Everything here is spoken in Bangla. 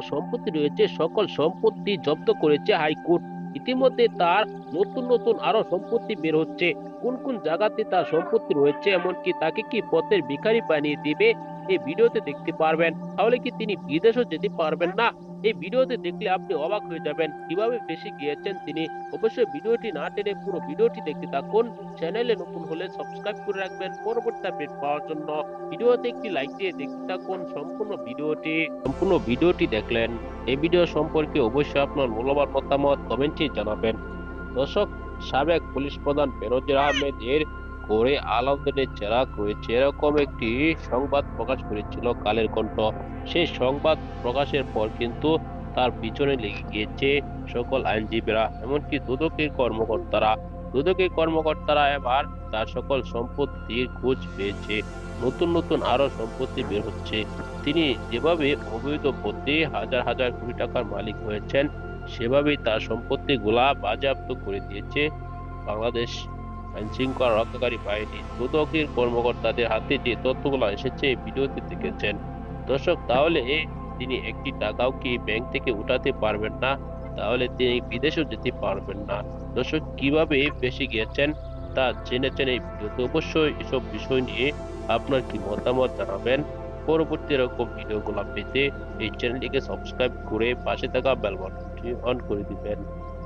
সম্পত্তি রয়েছে, সকল সম্পত্তি জব্দ করেছে হাইকোর্ট। ইতিমধ্যে তার নতুন নতুন আরও সম্পত্তি বের হচ্ছে। কোন কোন জায়গাতে তার সম্পত্তি রয়েছে, এমনকি তাকে কি পথের ভিখারি বানিয়ে দিবে? এই ভিডিওতে দেখতে পারবেন। তাহলে কি তিনি বিদেশও যেতে পারবেন না? এই ভিডিওতে দেখলে আপনি অবাক হয়ে যাবেন, কীভাবে বেশি গিয়েছেন তিনি? অবশ্যই ভিডিওটি না টেনে পুরো ভিডিওটি দেখতে থাকুন। চ্যানেলে নতুন হলে সাবস্ক্রাইব করে রাখবেন পরবর্তী আপডেট পাওয়ার জন্য। ভিডিওতে একটি লাইক দিয়ে দেখতে থাকুন সম্পূর্ণ ভিডিওটি। সম্পূর্ণ ভিডিওটি দেখলেন। এই ভিডিও সম্পর্কে অবশ্যই আপনার মূল্যবান মতামত কমেন্টে জানাবেন। দর্শক, সাবেক পুলিশ প্রধান বেনজির আহমেদ এর করে আলাউদ্দিনের চেরাক রয়েছে এরকম একটি সংবাদ প্রকাশ করেছিল কালের কণ্ঠ, সেই সংবাদ প্রকাশের পর কিন্তু তার পিছনে লেগে গিয়েছে সকল আইনজীবীরা, এমনকি দুদকের কর্মকর্তারা। দুদকের কর্মকর্তারা এবার তার সকল সম্পত্তির খোঁজ পেয়েছে। নতুন নতুন আরও সম্পত্তি বের হচ্ছে। তিনি যেভাবে অবৈধ পথে হাজার হাজার কোটি টাকার মালিক হয়েছেন, সেভাবেই তার সম্পত্তিগুলা বাজেয়াপ্ত করে দিয়েছে বাংলাদেশ। আইন শৃঙ্খলা রক্ষাকারী বাহিনী দুদকের কর্মকর্তাদের হাতে যে তথ্যগুলো এসেছে ভিডিওতে দেখেছেন। দর্শক, তাহলে তিনি একটি টাকাও কি ব্যাংক থেকে উঠাতে পারবেন না? তাহলে তিনি বিদেশেও যেতে পারবেন না। দর্শক, কীভাবে বেশি গিয়েছেন তা জেনেছেন এই ভিডিওতে। অবশ্যই এসব বিষয় নিয়ে আপনার কি মতামত জানাবেন? পরবর্তী এরকম ভিডিওগুলো পেতে এই চ্যানেলটিকে সাবস্ক্রাইব করে পাশে থাকা বেল বাটনটি অন করে দিবেন।